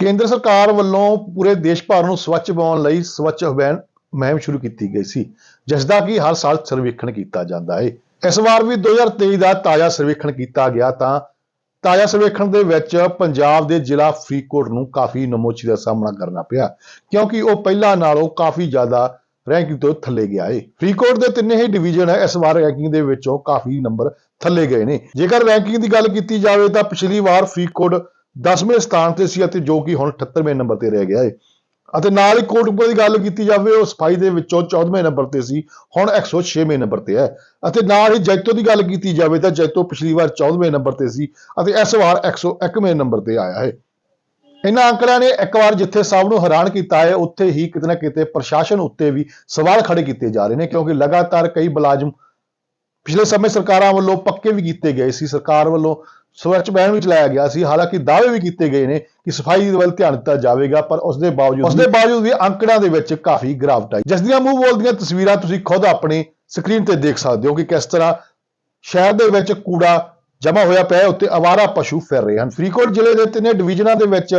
ਕੇਂਦਰ ਸਰਕਾਰ ਵੱਲੋਂ ਪੂਰੇ ਦੇਸ਼ ਭਰ ਨੂੰ ਸਵੱਛ ਬਣਾਉਣ ਲਈ ਸਵੱਛ ਅਭਿਆਨ ਮੁਹਿੰਮ ਸ਼ੁਰੂ ਕੀਤੀ ਗਈ ਸੀ ਜਿਸ ਦਾ ਕਿ ਹਰ ਸਾਲ ਸਰਵੇਖਣ ਕੀਤਾ ਜਾਂਦਾ ਹੈ ਇਸ ਵਾਰ ਵੀ 2023 ਦਾ ਤਾਜ਼ਾ ਸਰਵੇਖਣ ਕੀਤਾ ਗਿਆ ਤਾਂ ਤਾਜ਼ਾ ਸਰਵੇਖਣ ਦੇ ਵਿੱਚ ਪੰਜਾਬ ਦੇ ਜ਼ਿਲ੍ਹਾ ਫਰੀਦਕੋਟ ਨੂੰ ਕਾਫੀ ਨਮੋਚੀ ਦਾ ਸਾਹਮਣਾ ਕਰਨਾ ਪਿਆ, ਕਿਉਂਕਿ ਉਹ ਪਹਿਲਾਂ ਨਾਲੋਂ ਕਾਫੀ ਜ਼ਿਆਦਾ ਰੈਂਕਿੰਗ ਤੋਂ ਥੱਲੇ ਗਿਆ ਏ। ਫਰੀਦਕੋਟ ਦੇ ਤਿੰਨੇ ਹੀ ਡਿਵੀਜ਼ਨ ਹੈ, ਇਸ ਵਾਰ ਰੈਂਕਿੰਗ ਦੇ ਵਿੱਚੋਂ ਕਾਫੀ ਨੰਬਰ ਥੱਲੇ ਗਏ ਨੇ। ਜੇਕਰ ਰੈਂਕਿੰਗ ਦੀ ਗੱਲ ਕੀਤੀ ਜਾਵੇ ਤਾਂ ਪਿਛਲੀ ਵਾਰ ਫਰੀਦਕੋਟ 10ਵੇਂ ਸਥਾਨ ਤੇ ਸੀ ਅਤੇ ਜੋ ਕਿ ਹੁਣ 78ਵੇਂ ਨੰਬਰ ਤੇ ਰਹਿ ਗਿਆ ਹੈ ਅਤੇ ਨਾਲ ਹੀ ਕੋਟਕਪੂਰਾ ਦੀ ਗੱਲ ਕੀਤੀ ਜਾਵੇ, ਉਹ ਸਫ਼ਾਈ ਦੇ ਵਿੱਚੋਂ 14ਵੇਂ ਨੰਬਰ ਤੇ ਸੀ, ਹੁਣ 106ਵੇਂ ਨੰਬਰ ਤੇ ਹੈ। ਅਤੇ ਨਾਲ ਹੀ ਜੈਤੋ ਦੀ ਗੱਲ ਕੀਤੀ ਜਾਵੇ ਤਾਂ ਜੈਤੋ ਪਿਛਲੀ ਵਾਰ 14ਵੇਂ ਨੰਬਰ ਤੇ ਸੀ ਅਤੇ ਇਸ ਵਾਰ 101ਵੇਂ ਨੰਬਰ ਤੇ ਆਇਆ ਹੈ। ਇਹਨਾਂ ਅੰਕੜਿਆਂ ਨੇ ਇੱਕ ਵਾਰ ਜਿੱਥੇ ਸਭ ਨੂੰ ਹੈਰਾਨ ਕੀਤਾ ਹੈ, ਉੱਥੇ ਹੀ ਕਿਤੇ ਨਾ ਕਿਤੇ ਪ੍ਰਸ਼ਾਸਨ ਉੱਤੇ ਵੀ ਸਵਾਲ ਖੜੇ ਕੀਤੇ ਜਾ ਰਹੇ ਨੇ, ਕਿਉਂਕਿ ਲਗਾਤਾਰ ਕਈ ਮੁਲਾਜ਼ਮ ਪਿਛਲੇ ਸਮੇਂ ਸਰਕਾਰਾਂ ਵੱਲੋਂ ਪੱਕੇ ਵੀ ਕੀਤੇ ਗਏ ਸੀ। ਸਰਕਾਰ ਵੱਲੋਂ ਸਵੱਛ ਅਭਿਆਨ ਵੀ ਚਲਾਇਆ ਗਿਆ ਸੀ। ਹਾਲਾਂਕਿ ਦਾਅਵੇ ਵੀ ਕੀਤੇ ਗਏ ਨੇ ਕਿ ਸਫ਼ਾਈ ਦੇ ਵੱਲ ਧਿਆਨ ਦਿੱਤਾ ਜਾਵੇਗਾ ਪਰ ਉਸ ਦੇ ਬਾਵਜੂਦ ਉਸ ਦੇ ਬਾਵਜੂਦ ਵੀ ਅੰਕੜਿਆਂ ਦੇ ਵਿੱਚ ਕਾਫੀ ਗਿਰਾਵਟ ਆਈ। ਜਿਸ ਦੀਆਂ ਮੂੰਹ ਬੋਲਦੀਆਂ ਤਸਵੀਰਾਂ ਤੁਸੀਂ ਖੁਦ ਆਪਣੀ ਸਕਰੀਨ ਤੇ ਦੇਖ ਸਕਦੇ ਹੋ ਕਿ ਕਿਸ ਤਰ੍ਹਾਂ ਸ਼ਹਿਰ ਦੇ ਵਿੱਚ ਕੂੜਾ ਜਮ੍ਹਾਂ ਹੋਇਆ ਪਿਆ ਹੈ ਉੱਤੇ ਆਵਾਰਾ ਪਸ਼ੂ ਫਿਰ ਰਹੇ ਹਨ। ਫਰੀਦਕੋਟ ਜ਼ਿਲ੍ਹੇ ਦੇ ਤਿੰਨੇ ਡਿਵੀਜ਼ਨਾਂ ਦੇ ਵਿੱਚ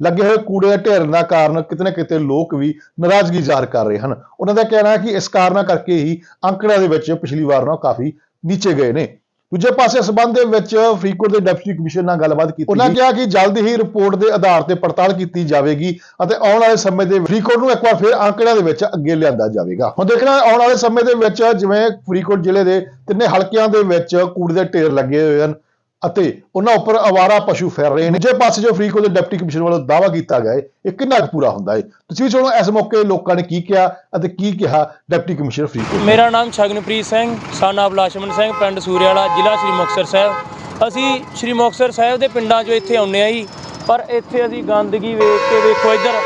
ਲੱਗੇ ਹੋਏ ਕੂੜੇ ਦੇ ਢੇਰ ਦਾ ਕਾਰਨ ਕਿਤੇ ਨਾ ਕਿਤੇ ਲੋਕ ਵੀ ਨਾਰਾਜ਼ਗੀ ਜ਼ਾਹਰ ਕਰ ਰਹੇ ਹਨ। ਉਹਨਾਂ ਦਾ ਕਹਿਣਾ ਹੈ ਕਿ ਇਸ ਕਾਰਨਾਂ ਕਰਕੇ ਹੀ ਅੰਕੜਿਆਂ ਦੇ ਵਿੱਚ ਪਿਛਲੀ ਵਾਰ ਨਾਲੋਂ ਕਾਫੀ ਨੀਚੇ ਗਏ ਨੇ। ਦੂਜੇ ਪਾਸੇ ਸੰਬੰਧ ਦੇ ਵਿੱਚ ਫਰੀਦਕੋਟ ਦੇ ਡਿਪਟੀ ਕਮਿਸ਼ਨਰ ਨਾਲ ਗੱਲਬਾਤ ਕੀਤੀ ਉਹਨਾਂ ਕਿਹਾ ਕਿ ਜਲਦ ਹੀ ਰਿਪੋਰਟ ਦੇ ਆਧਾਰ ਤੇ ਪੜਤਾਲ ਕੀਤੀ ਜਾਵੇਗੀ ਅਤੇ ਆਉਣ ਵਾਲੇ ਸਮੇਂ ਦੇ ਫਰੀਦਕੋਟ ਨੂੰ ਇੱਕ ਵਾਰ ਫਿਰ ਅੰਕੜਿਆਂ ਦੇ ਵਿੱਚ ਅੱਗੇ ਲਿਆਂਦਾ ਜਾਵੇਗਾ। ਹੁਣ ਦੇਖਣਾ ਆਉਣ ਵਾਲੇ ਸਮੇਂ ਦੇ ਵਿੱਚ ਜਿਵੇਂ ਫਰੀਦਕੋਟ ਜ਼ਿਲ੍ਹੇ ਦੇ ਤਿੰਨੇ ਹਲਕਿਆਂ ਦੇ ਵਿੱਚ ਕੂੜੇ ਦੇ ਢੇਰ ਲੱਗੇ ਹੋਏ ਹਨ। ਅਤੇ ਉਹਨਾਂ ਉੱਪਰ ਆਵਾਰਾ ਪਸ਼ੂ ਫਿਰ ਰਹੇ ਨੇ। ਦੂਜੇ ਪਾਸੇ ਜੋ ਫਰੀਦਕੋਟ ਦੇ ਡਿਪਟੀ ਕਮਿਸ਼ਨਰ ਵੱਲੋਂ ਦਾਅਵਾ ਕੀਤਾ ਗਿਆ ਹੈ ਇਹ ਕਿੰਨਾ ਕੁ ਪੂਰਾ ਹੁੰਦਾ ਹੈ ਤੁਸੀਂ ਵੀ ਸੁਣੋ, ਇਸ ਮੌਕੇ ਲੋਕਾਂ ਨੇ ਕੀ ਕਿਹਾ ਅਤੇ ਕੀ ਕਿਹਾ ਡਿਪਟੀ ਕਮਿਸ਼ਨਰ ਫਰੀਦਕੋਟ ਮੇਰਾ ਨਾਮ ਸ਼ਗਨਪ੍ਰੀਤ ਸਿੰਘ son of ਲਛਮਣ ਸਿੰਘ, ਪਿੰਡ ਸੂਰਿਆਲਾ ਜ਼ਿਲ੍ਹਾ ਸ੍ਰੀ ਮੁਕਤਸਰ ਸਾਹਿਬ। ਅਸੀਂ ਸ੍ਰੀ ਮੁਕਤਸਰ ਸਾਹਿਬ ਦੇ ਪਿੰਡਾਂ 'ਚੋਂ ਇੱਥੇ ਆਉਂਦੇ ਆ ਜੀ, ਪਰ ਇੱਥੇ ਅਸੀਂ ਗੰਦਗੀ ਵੇਖ ਕੇ ਵੇਖੋ ਇੱਧਰ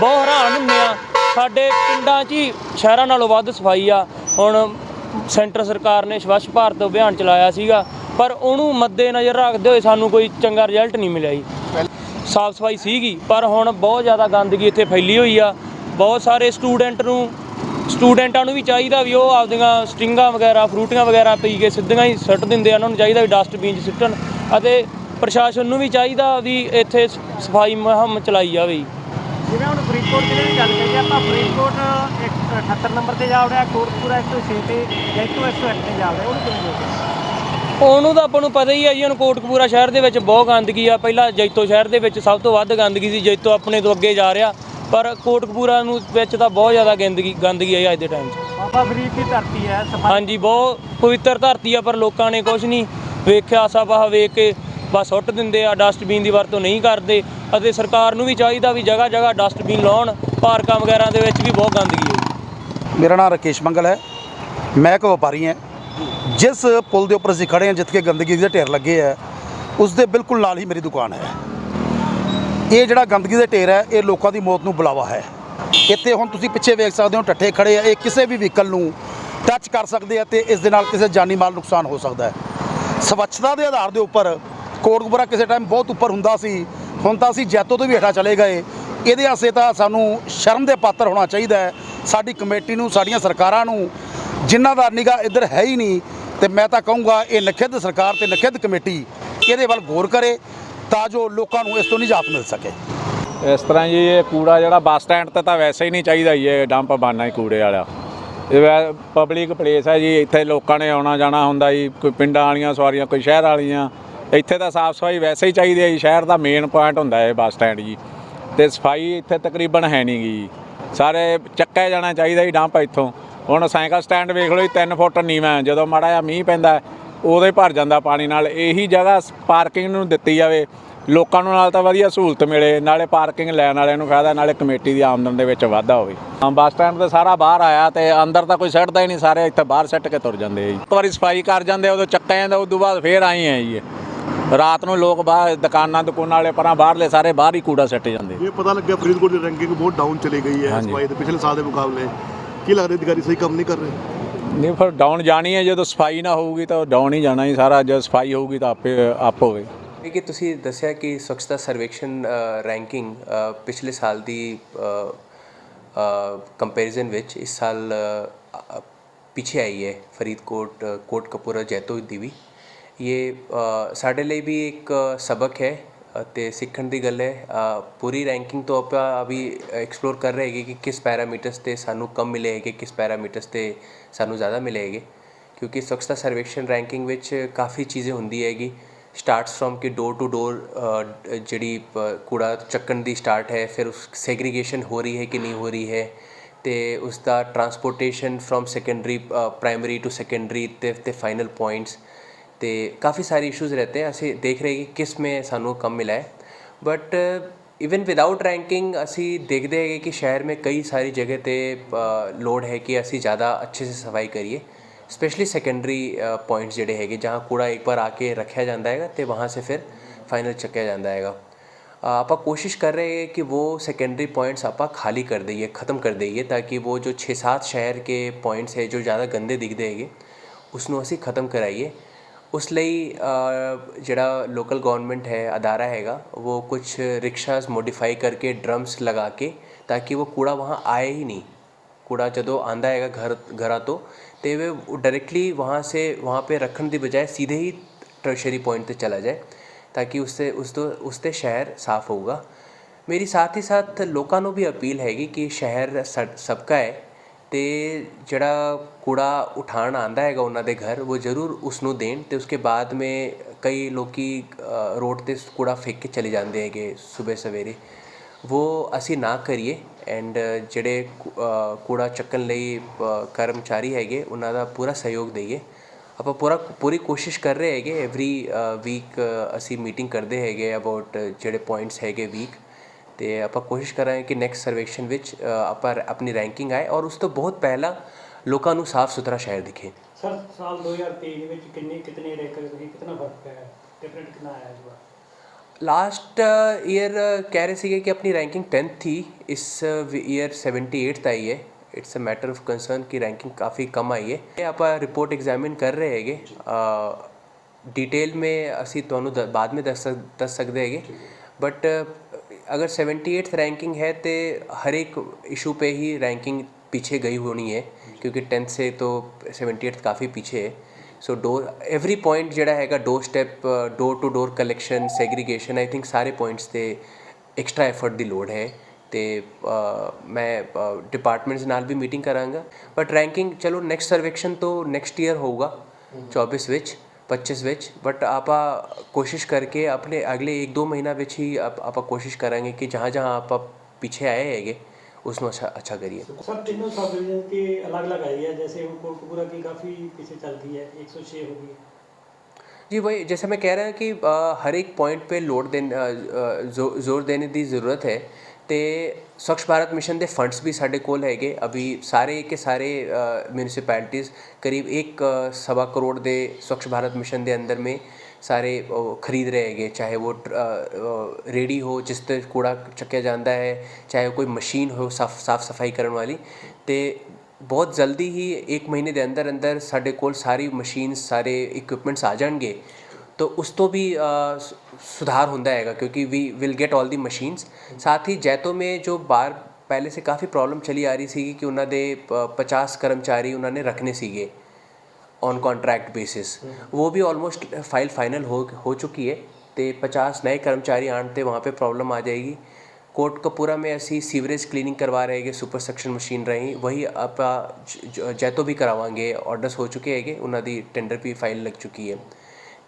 ਬਹੁਤ ਹੈਰਾਨ ਹੁੰਦੇ ਆ ਸਾਡੇ ਪਿੰਡਾਂ 'ਚ ਹੀ ਸ਼ਹਿਰਾਂ ਨਾਲੋਂ ਵੱਧ ਸਫ਼ਾਈ ਆ। ਹੁਣ ਸੈਂਟਰ ਸਰਕਾਰ ਨੇ ਸਵੱਛ ਭਾਰਤ ਅਭਿਆਨ ਚਲਾਇਆ ਸੀਗਾ। ਪਰ ਉਹਨੂੰ ਮੱਦੇ ਨਜ਼ਰ ਰੱਖਦੇ ਹੋਏ ਸਾਨੂੰ ਕੋਈ ਚੰਗਾ ਰਿਜ਼ਲਟ ਨਹੀਂ ਮਿਲਿਆ ਜੀ। ਸਾਫ਼ ਸਫ਼ਾਈ ਸੀਗੀ, ਪਰ ਹੁਣ ਬਹੁਤ ਜ਼ਿਆਦਾ ਗੰਦਗੀ ਇੱਥੇ ਫੈਲੀ ਹੋਈ ਆ। ਬਹੁਤ ਸਾਰੇ ਸਟੂਡੈਂਟ ਨੂੰ ਸਟੂਡੈਂਟਾਂ ਨੂੰ ਵੀ ਚਾਹੀਦਾ ਵੀ ਉਹ ਆਪਦੀਆਂ ਸਟਿੰਗਾਂ ਵਗੈਰਾ, ਫਰੂਟੀਆਂ ਵਗੈਰਾ ਪੀ ਕੇ ਸਿੱਧੀਆਂ ਹੀ ਸੁੱਟ ਦਿੰਦੇ ਆ। ਉਹਨਾਂ ਨੂੰ ਚਾਹੀਦਾ ਵੀ ਡਸਟਬਿਨ 'ਚ ਸਿੱਟਣ ਅਤੇ ਪ੍ਰਸ਼ਾਸਨ ਨੂੰ ਵੀ ਚਾਹੀਦਾ ਵੀ ਇੱਥੇ ਸਫ਼ਾਈ ਮੁਹਿੰਮ ਚਲਾਈ ਜਾਵੇ। ਜਿਵੇਂ ਹੁਣ ਫਰੀਦਕੋਟ ਜ਼ਿਲ੍ਹੇ ਦੀ ਗੱਲ ਕਰੀਏ, ਆਪਾਂ ਫਰੀਦਕੋਟ 78 ਨੰਬਰ ਤੇ ਜਾ ਵੜਿਆ ਕੋਟਪੂਰਾ 106 ਤੇ ਜੈਤੋ 108 ਤੇ ਜਾ ਵੜਿਆ, ਉਹਨੂੰ ਕਿਵੇਂ ਦੇਖਦੇ ਉਹਨੂੰ ਤਾਂ ਆਪਾਂ ਨੂੰ ਪਤਾ ਹੀ ਆ ਜੀ ਹੁਣ ਕੋਟਕਪੂਰਾ ਸ਼ਹਿਰ ਦੇ ਵਿੱਚ ਬਹੁਤ ਗੰਦਗੀ ਆ। ਪਹਿਲਾਂ ਜੈਤੋ ਸ਼ਹਿਰ ਦੇ ਵਿੱਚ ਸਭ ਤੋਂ ਵੱਧ ਗੰਦਗੀ ਸੀ ਜੈਤੋ ਆਪਣੇ ਤੋਂ ਅੱਗੇ ਜਾ ਰਿਹਾ। ਪਰ ਕੋਟਕਪੂਰਾ ਨੂੰ ਵਿੱਚ ਤਾਂ ਬਹੁਤ ਜ਼ਿਆਦਾ ਗੰਦਗੀ ਗੰਦਗੀ ਆ ਜੀ ਅੱਜ ਦੇ ਟਾਈਮ 'ਚ। ਬਾਬਾ ਫਰੀਦ ਦੀ ਧਰਤੀ ਹੈ ਸਫ਼ਾਈ ਹਾਂਜੀ ਬਹੁਤ ਪਵਿੱਤਰ ਧਰਤੀ ਆ ਪਰ ਲੋਕਾਂ ਨੇ ਕੁਝ ਨਹੀਂ ਵੇਖਿਆ ਸਭਾ ਵੇਖ ਕੇ ਬਸ ਸੁੱਟ ਦਿੰਦੇ ਆ ਡਸਟਬਿਨ ਦੀ ਵਰਤੋਂ ਨਹੀਂ ਕਰਦੇ। ਅਤੇ ਸਰਕਾਰ ਨੂੰ ਵੀ ਚਾਹੀਦਾ ਵੀ ਜਗ੍ਹਾ ਜਗ੍ਹਾ ਡਸਟਬਿਨ ਲਾਉਣ ਪਾਰਕਾਂ ਵਗੈਰਾ ਦੇ ਵਿੱਚ ਵੀ ਬਹੁਤ ਗੰਦਗੀ ਹੈ ਮੇਰਾ ਨਾਮ ਰਾਕੇਸ਼ ਮੰਗਲ ਹੈ। ਮੈਂ ਇੱਕ ਵਪਾਰੀ ਹਾਂ। ਜਿਸ ਪੁਲ ਦੇ ਉੱਪਰ ਅਸੀਂ ਖੜੇ ਹਾਂ, ਜਿੱਥੇ ਗੰਦਗੀ ਦੇ ਢੇਰ ਲੱਗੇ ਹੈ ਉਸ ਦੇ ਬਿਲਕੁਲ ਨਾਲ ਹੀ ਮੇਰੀ ਦੁਕਾਨ ਹੈ। ਇਹ ਜਿਹੜਾ ਗੰਦਗੀ ਦੇ ਢੇਰ ਹੈ, ਇਹ ਲੋਕਾਂ ਦੀ ਮੌਤ ਨੂੰ ਬੁਲਾਵਾ ਹੈ। ਇੱਥੇ ਹੁਣ ਤੁਸੀਂ ਪਿੱਛੇ ਵੇਖ ਸਕਦੇ ਹੋ ਟੱਠੇ ਖੜੇ ਆ, ਇਹ ਕਿਸੇ ਵੀ ਵਹੀਕਲ ਨੂੰ ਟੱਚ ਕਰ ਸਕਦੇ ਆ ਤੇ ਇਸ ਦੇ ਨਾਲ ਕਿਸੇ ਜਾਨੀ ਮਾਲ ਨੁਕਸਾਨ ਹੋ ਸਕਦਾ ਹੈ। ਸਵੱਛਤਾ ਦੇ ਆਧਾਰ ਦੇ ਉੱਪਰ ਕੋਟਕਪੂਰਾ ਕਿਸੇ ਟਾਈਮ ਬਹੁਤ ਉੱਪਰ ਹੁੰਦਾ ਸੀ, ਹੁਣ ਤਾਂ ਅਸੀਂ ਜੈਤੋ ਤੋਂ ਵੀ ਹੇਠਾਂ ਚਲੇ ਗਏ। ਇਹਦੇ ਵਾਸਤੇ ਤਾਂ ਸਾਨੂੰ ਸ਼ਰਮ ਦੇ ਪਾਤਰ ਹੋਣਾ ਚਾਹੀਦਾ ਹੈ। ਸਾਡੀ ਕਮੇਟੀ ਨੂੰ, ਸਾਡੀਆਂ ਸਰਕਾਰਾਂ ਨੂੰ, ਜਿਨ੍ਹਾਂ ਦਾ ਨਿਗਾ ਇੱਧਰ ਹੈ ਹੀ ਨਹੀਂ ਤੇ ਮੈਂ ਤਾਂ ਕਹੂੰਗਾ ਇਹ ਨਖਿੱਧ ਸਰਕਾਰ ਤੇ ਨਖਿੱਧ ਕਮੇਟੀ ਇਹਦੇ ਵੱਲ ਗੌਰ ਕਰੇ ਤਾਂ ਜੋ ਲੋਕਾਂ ਨੂੰ ਇਸ ਤੋਂ ਨਿਜਾਤ ਮਿਲ ਸਕੇ। ਇਸ ਤਰ੍ਹਾਂ ਜੀ ਇਹ ਕੂੜਾ ਜਿਹੜਾ ਬੱਸ ਸਟੈਂਡ ਤੇ ਤਾਂ ਵੈਸੇ ਹੀ ਨਹੀਂ ਚਾਹੀਦਾ ਜੀ, ਇਹ ਡੰਪ ਬਾਨਾ ਹੀ ਕੂੜੇ ਵਾਲਾ। ਇਹ ਪਬਲਿਕ ਪਲੇਸ ਹੈ ਜੀ, ਇੱਥੇ ਲੋਕਾਂ ਨੇ ਆਉਣਾ ਜਾਣਾ ਹੁੰਦਾ ਜੀ, ਕੋਈ ਪਿੰਡਾਂ ਵਾਲੀਆਂ ਸਵਾਰੀਆਂ, ਕੋਈ ਸ਼ਹਿਰ ਵਾਲੀਆਂ। ਇੱਥੇ ਤਾਂ ਸਾਫ਼ ਸਫ਼ਾਈ ਵੈਸੇ ਹੀ ਚਾਹੀਦੀ ਹੈ ਜੀ, ਸ਼ਹਿਰ ਦਾ ਮੇਨ ਪੁਆਇੰਟ ਹੁੰਦਾ ਹੈ ਬੱਸ ਸਟੈਂਡ ਜੀ। ਤੇ ਸਫ਼ਾਈ ਇੱਥੇ ਤਕਰੀਬਨ ਹੈ ਨਹੀਂ ਗੀ ਸਾਰੇ ਚੱਕਿਆ ਜਾਣਾ ਚਾਹੀਦਾ ਜੀ ਡੰਪ ਇੱਥੋਂ। ਹੁਣ ਸਾਈਕਲ ਸਟੈਂਡ ਵੇਖ ਲਓ ਜੀ 3 ਫੁੱਟ ਨੀਵਾਂ। ਜਦੋਂ ਮਾੜਾ ਜਿਹਾ ਮੀਂਹ ਪੈਂਦਾ ਹੀ ਭਰ ਜਾਂਦਾ ਪਾਣੀ ਨਾਲ। ਇਹੀ ਜਗ੍ਹਾ ਪਾਰਕਿੰਗ ਨੂੰ ਦਿੱਤੀ ਜਾਵੇ। ਲੋਕਾਂ ਨੂੰ ਨਾਲ ਤਾਂ ਵਧੀਆ ਸਹੂਲਤ ਮਿਲੇ। ਨਾਲੇ ਪਾਰਕਿੰਗ ਲੈਣ ਵਾਲਿਆਂ ਨੂੰ ਫਾਇਦਾ ਨਾਲੇ ਕਮੇਟੀ ਦੀ ਆਮਦਨ ਦੇ ਵਿੱਚ ਵਾਧਾ ਹੋਵੇ। ਬੱਸ ਸਟੈਂਡ ਤੇ ਸਾਰਾ ਬਾਹਰ ਆਇਆ ਤੇ ਅੰਦਰ ਤਾਂ ਕੋਈ ਸੱਟਦਾ ਹੀ ਨਹੀਂ। ਸਾਰੇ ਇੱਥੇ ਬਾਹਰ ਸੱਟ ਕੇ ਤੁਰ ਜਾਂਦੇ ਆ ਜੀ। ਇੱਕ ਵਾਰੀ ਸਫ਼ਾਈ ਕਰ ਜਾਂਦੇ ਉਦੋਂ ਚੱਕਿਆ ਜਾਂਦਾ ਉਦੋਂ ਬਾਅਦ ਫੇਰ ਆਏ ਆ ਜੀ। ਰਾਤ ਨੂੰ ਲੋਕ ਬਾਹਰ ਦੁਕਾਨਾਂ ਦੁਕਾਨਾਂ ਵਾਲੇ ਪਰਾਂ ਬਾਹਰਲੇ ਸਾਰੇ ਬਾਹਰ ਹੀ ਕੂੜਾ ਸੱਟ ਜਾਂਦੇ ਇਹ ਪਤਾ ਲੱਗਿਆ ਫਰੀਦਕੋਟ ਦੀ ਰੈਂਕਿੰਗ ਬਹੁਤ ਡਾਊਨ ਚਲੀ ਗਈ ਹੈ। ਸਫ਼ਾਈ ਦੇ ਪਿਛਲੇ ਸਾਲ ਦੇ ਮੁਕਾਬਲੇ। ਕੀ ਲੱਗਦਾ ਅਧਿਕਾਰੀ ਸਹੀ ਕੰਮ ਨਹੀਂ ਕਰ ਰਹੇ? ਨਹੀਂ ਫਿਰ ਡਾਊਨ ਜਾਣੀ ਹੈ ਜਦੋਂ ਸਫ਼ਾਈ ਨਾ ਹੋਊਗੀ ਤਾਂ ਡਾਊਨ ਹੀ ਜਾਣਾ ਹੀ ਸਾਰਾ। ਜਦ ਸਫ਼ਾਈ ਹੋਊਗੀ ਤਾਂ ਆਪੇ ਆਪ ਹੋਵੇ। ਇਹ ਕਿ ਤੁਸੀਂ ਦੱਸਿਆ ਕਿ ਸਵੱਛਤਾ ਸਰਵੇਖਣ ਰੈਂਕਿੰਗ ਪਿਛਲੇ ਸਾਲ ਦੀ ਕੰਪੈਰੀਜ਼ਨ ਵਿੱਚ ਇਸ ਸਾਲ ਅ, ਅ, ਪਿੱਛੇ ਆਈ ਹੈ ਫਰੀਦਕੋਟ ਅ, ਕੋਟਕਪੂਰਾ ਜੈਤੋ ਦੀ ਵੀ। ਇਹ ਅ, ਸਾਡੇ ਲਈ ਵੀ ਇੱਕ ਸਬਕ ਹੈ ਤੇ ਸਿੱਖਣ ਦੀ ਗੱਲ ਹੈ ਪੂਰੀ ਰੈਂਕਿੰਗ ਤੋਂ ਆਪਾਂ ਅਭੀ ਐਕਸਪਲੋਰ ਕਰ ਰਹੇ ਹੈਗੇ ਕਿ ਕਿਸ ਪੈਰਾਮੀਟਰਸ ਤੇ ਸਾਨੂੰ ਕਮ ਮਿਲੇ ਹੈਗੇ, ਕਿਸ ਪੈਰਾਮੀਟਰਸ ਤੇ ਸਾਨੂੰ ਜ਼ਿਆਦਾ ਮਿਲੇ ਹੈਗੇ। ਕਿਉਂਕਿ ਸਵੱਛਤਾ ਸਰਵੇਖਣ ਰੈਂਕਿੰਗ ਵਿੱਚ ਕਾਫੀ ਚੀਜ਼ੇ ਹੁੰਦੀ ਹੈਗੀ। ਸਟਾਰਟਸ ਫਰੋਮ ਕਿ ਡੋਰ ਟੂ ਡੋਰ ਜਿਹੜੀ ਕੂੜਾ ਚੱਕਣ ਦੀ ਸਟਾਰਟ ਹੈ, ਫਿਰ ਉਸ ਸੈਗਰੀਗੇਸ਼ਨ ਹੋ ਰਹੀ ਹੈ ਕਿ ਨਹੀਂ ਹੋ ਰਹੀ ਹੈ, ਤੇ ਉਸ ਦਾ transportation from secondary primary to secondary ਤੇ ਤੇ ਫਾਈਨਲ ਪੁਆਇੰਟਸ ਤੇ ਕਾਫੀ ਸਾਰੇ ਇਸ਼ੂਜ਼ रहते हैं ਅਸੀਂ ਦੇਖ ਰਹੇ ਕਿ ਕਿਸ में ਸਾਨੂੰ ਕਮ ਮਿਲਾ ਹੈ ਬਟ ਇਵਨ ਵਿਦਆਊਟ ਰੈਂਕਿੰਗ ਅਸੀਂ ਦੇਖਦੇ ਹੈਗੇ ਕਿ ਸ਼ਹਿਰ में ਕਈ ਸਾਰੀ ਜਗ੍ਹਾ ਤੇ ਅ, ਲੋੜ ਹੈ ਕਿ ਅਸੀਂ ਜ਼ਿਆਦਾ ਅੱਛੇ ਸੇ ਸਫਾਈ ਕਰੀਏ स्पेशली सेकेंडरी पॉइंट्स ਜਿਹੜੇ ਹੈਗੇ ਜਹਾਂ ਕੂੜਾ ਇੱਕ ਵਾਰ ਆ ਕੇ ਰੱਖਿਆ ਜਾਂਦਾ ਹੈਗਾ ਤੇ ਵਹਾਂ ਸੇ ਫਿਰ ਫਾਈਨਲ ਚੱਕਿਆ ਜਾਂਦਾ ਹੈਗਾ ਅ, ਆਪਾਂ ਕੋਸ਼ਿਸ਼ ਕਰ ਰਹੇ हैं कि वो सेकेंडरी पॉइंट्स ਆਪਾਂ ਖਾਲੀ ਕਰ ਦਈਏ ਖਤਮ ਕਰ ਦਈਏ ਤਾਂ ਕਿ वो जो 6-7 ਸ਼ਹਿਰ ਕੇ ਪੁਆਇੰਟਸ ਹੈ ਜੋ ਜ਼ਿਆਦਾ ਗੰਦੇ ਦਿਖਦੇ ਹੈਗੇ ਉਸ ਨੂੰ ਅਸੀਂ ਖਤਮ ਕਰਾਈਏ उस जड़ा लोकल गवर्नमेंट है, अदारा है वो कुछ रिक्शास मोडिफाई करके ड्रम्स लगा के ताकि वो कूड़ा वहाँ आए ही नहीं। कूड़ा जो आता है घर घर तो वे डायरेक्टली वहाँ से, वहाँ पे रखने की बजाय सीधे ही ट्रशरी पॉइंट पे चला जाए, ताकि उससे, उस तो उससे शहर साफ़ होगा मेरी साथ ही साथ लोगों भी अपील हैगी कि शहर सबका है ਅਤੇ ਜਿਹੜਾ ਕੂੜਾ ਉਠਾਉਣ ਆਉਂਦਾ ਹੈਗਾ ਉਹਨਾਂ ਦੇ ਘਰ, ਉਹ ਜ਼ਰੂਰ ਉਸਨੂੰ ਦੇਣ ਅਤੇ ਉਸਕੇ ਬਾਅਦ ਮੇ ਕਈ ਲੋਕ ਰੋਡ ਤੇ ਕੂੜਾ ਫੇਕ ਕੇ ਚਲੇ ਜਾਂਦੇ ਹੈਗੇ ਸਵੇਰੇ ਸਵੇਰੇ। ਉਹ ਅਸੀਂ ਨਾ ਕਰੀਏ ਐਂਡ ਜਿਹੜੇ ਕੂੜਾ ਚੱਕਣ ਲਈ ਕਰਮਚਾਰੀ ਹੈਗੇ, ਉਹਨਾਂ ਦਾ ਪੂਰਾ ਸਹਿਯੋਗ ਦਈਏ। ਆਪਾਂ ਪੂਰਾ, ਪੂਰੀ ਕੋਸ਼ਿਸ਼ ਕਰ ਰਹੇ ਹੈਗੇ ਐਵਰੀ ਵੀਕ ਅਸੀਂ ਮੀਟਿੰਗ ਕਰਦੇ ਹੈਗੇ ਅਬਾਊਟ ਜਿਹੜੇ ਪੁਆਇੰਟਸ ਹੈਗੇ ਵੀਕ ਤੇ ਆਪਾਂ ਕੋਸ਼ਿਸ਼ ਕਰ ਰਹੇ ਹਾਂ ਕਿ ਨੈਕਸਟ ਸਰਵੇਖਣ ਵਿੱਚ ਆਪਾਂ ਆਪਣੀ ਰੈਂਕਿੰਗ ਆਏ ਔਰ ਉਸ ਤੋਂ ਬਹੁਤ ਪਹਿਲਾਂ ਲੋਕਾਂ ਨੂੰ ਸਾਫ਼ ਸੁਥਰਾ ਸ਼ਹਿਰ ਦਿਖੇ। ਸਰ ਸਾਲ 2023 ਵਿੱਚ ਕਿੰਨੇ ਕਿਤਨੇ ਰੈਂਕ ਹੋਈ ਕਿੰਨਾ ਫ਼ਰਕ ਹੈ ਡਿਫਰੈਂਟ ਕਿੰਨਾ ਆਇਆ ਇਸ ਵਾਰ ਲਾਸਟ ਈਅਰ ਕਹਿ ਰਹੇ ਸੀਗੇ ਕਿ ਆਪਣੀ ਰੈਂਕਿੰਗ 10th ਥੀ ਇਸ ਈਅਰ 78th ਆਈ ਹੈ। It's a matter of concern ਕਿ ਰੈਂਕਿੰਗ ਕਾਫੀ ਕਮ ਆਈ ਹੈ। ਇਹ ਆਪਾਂ ਰਿਪੋਰਟ ਐਗਜ਼ਾਮਿਨ ਕਰ ਰਹੇ ਹੈਗੇ। ਡਿਟੇਲ ਮੇ ਅਸੀਂ ਤੁਹਾਨੂੰ ਬਾਅਦ में ਦੱਸ ਸਕ- ਦੱਸ ਸਕਦੇ ਹੈਗੇ। ਬਟ अगर 78th रैंकिंग है तो हर एक इशू पे ही रैंकिंग पीछे गई होनी है क्योंकि टेंथ से तो 78th काफ़ी पीछे है सो डोर एवरी पॉइंट ਜਿਹੜਾ ਹੈਗਾ door step door to door collection segregation I think ਸਾਰੇ ਪੁਆਇੰਟਸ ਤੇ ਐਕਸਟਰਾ ਐਫਰਟ ਦੀ ਲੋੜ ਹੈ ਤੇ ਅ, ਮੈਂ ਡਿਪਾਰਟਮੈਂਟਸ ਨਾਲ ਵੀ ਮੀਟਿੰਗ ਕਰਾਂਗਾ ਬਟ ਰੈਂਕਿੰਗ ਚਲੋ ਨੈਕਸਟ ਸਰਵੇਕਸ਼ਨ ਤੋਂ ਨੈਕਸਟ ਈਅਰ ਹੋਊਗਾ 24 ਵਿੱਚ 25 ਵਿੱਚ ਬਟ ਆਪਾਂ ਕੋਸ਼ਿਸ਼ ਕਰਕੇ ਆਪਣੇ ਅਗਲੇ 1-2 ਮਹੀਨਾ ਵਿੱਚ ਹੀ ਆਪ- ਆਪਾਂ ਕੋਸ਼ਿਸ਼ ਕਰਾਂਗੇ ਕਿ ਜਹਾਂ ਜਹਾਂ ਆਪਾਂ ਪਿੱਛੇ ਆਏ ਹੈਗੇ ਉਸ ਨੂੰ ਅੱਛਾ ਅੱਛਾ ਕਰੀਏ सर तीनों सब डिवीजन की अलग अलग आई है जैसे वो कोटकपुरा की काफ़ी पीछे चल गई है 106 होगी जी वही जैसे मैं कह रहा हूँ कि अ, हर एक पॉइंट पे लोड देने अ, अ, ਜ਼ੋ- ਜ਼ੋਰ ਦੇਣੇ ਦੀ ਜ਼ਰੂਰਤ ਹੈ ਤੇ ਸਵੱਛ ਭਾਰਤ ਮਿਸ਼ਨ ਦੇ ਫੰਡਸ ਵੀ ਸਾਡੇ ਕੋਲ ਹੈਗੇ। ਅਭੀ ਸਾਰੇ ਕੇ ਸਾਰੇ ਮਿਊਨਿਸਪੈਲਿਟੀਜ਼ ਕਰੀਬ 1 ਸਵਾ ਕਰੋੜ ਦੇ ਸਵੱਛ ਭਾਰਤ ਮਿਸ਼ਨ ਦੇ ਅੰਦਰ में ਸਾਰੇ ਉਹ ਖਰੀਦ ਰਹੇ ਹੈਗੇ। ਚਾਹੇ ਉਹ ਰੇੜੀ ਹੋ, ਜਿਸ ਤੇ ਕੂੜਾ ਚੱਕਿਆ ਜਾਂਦਾ ਹੈ, ਚਾਹੇ ਕੋਈ ਮਸ਼ੀਨ ਹੋ, ਸਾਫ਼ ਸਾਫ਼ ਸਫ਼ਾਈ ਕਰਨ ਵਾਲੀ। ਤੇ ਬਹੁਤ ਜਲਦੀ ਹੀ 1 ਮਹੀਨੇ ਦੇ ਅੰਦਰ ਅੰਦਰ ਸਾਡੇ ਕੋਲ ਸਾਰੀ ਮਸ਼ੀਨਸ ਸਾਰੇ ਇਕਵਿਪਮੈਂਟਸ ਆ ਜਾਣਗੇ। तो उस तो भी सुधार होता हैगा क्योंकि we will get all the machines ਸਾਥ ਹੀ ਜੈਤੋ ਮੇ ਜੋ ਬਾਰ ਪਹਿਲੇ ਸੇ ਕਾਫੀ ਪ੍ਰੋਬਲਮ ਚਲੀ ਆ ਰਹੀ ਸੀ ਕਿ ਉਹਨਾਂ ਦੇ 50 ਕਰਮਚਾਰੀ ਉਹਨਾਂ ਨੇ ਰੱਖਨੇ ਸੀਗੇ ਔਨ ਕੰਟਰੈਕਟ ਬੇਸਿਸ ਉਹ ਵੀ ਆਲਮੋਸਟ ਫਾਈਲ ਫਾਈਨਲ ਹੋ ਹੋ ਚੁੱਕੀ है ਤੇ 50 ਨਏ ਕਰਮਚਾਰੀ ਆਣ ਤੇ वहां पे प्रॉब्लम आ जाएगी ਕੋਟ ਕਪੂਰਾ ਮੇਂ ਅਸੀਂ ਸੀਵਰੇਜ ਕਲੀਨਿੰਗ ਕਰਵਾ ਰਹੇ ਹੈਗੇ ਸੁਪਰ ਸਕਸ਼ਨ ਮਸ਼ੀਨ ਰਹੀ। ਵਹੀ ਆਪਾਂ ਜੈਤੋ ਵੀ ਕਰਾਵਾਂਗੇ ਆਰਡਰਸ ਹੋ ਚੁੱਕੇ ਹੈਗੇ ਉਹਨਾਂ ਦੀ ਟੈਂਡਰ ਵੀ ਫਾਈਲ ਲੱਗ ਚੁੱਕੀ ਹੈ।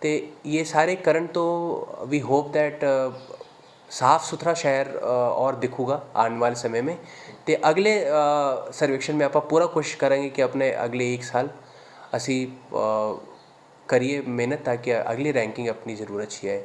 ਤੇ ਇਹ ਸਾਰੇ ਕਰਨ ਤੋਂ ਵੀ ਹੋਪ दैट साफ सुथरा शहर अ, और दिखूगा आने वाले समय में ਤੇ ਅਗਲੇ ਸਰਵੇਖਣ में ਆਪਾਂ ਪੂਰਾ ਕੋਸ਼ਿਸ਼ ਕਰਾਂਗੇ ਕਿ ਆਪਣੇ ਅਗਲੇ 1 ਸਾਲ ਅਸੀਂ ਅ, ਕਰੀਏ ਮਿਹਨਤ ਤਾਂ ਕਿ ਅਗਲੀ ਰੈਂਕਿੰਗ ਆਪਣੀ ਜ਼ਰੂਰਤ 'ਚ ਹੀ ਆਏ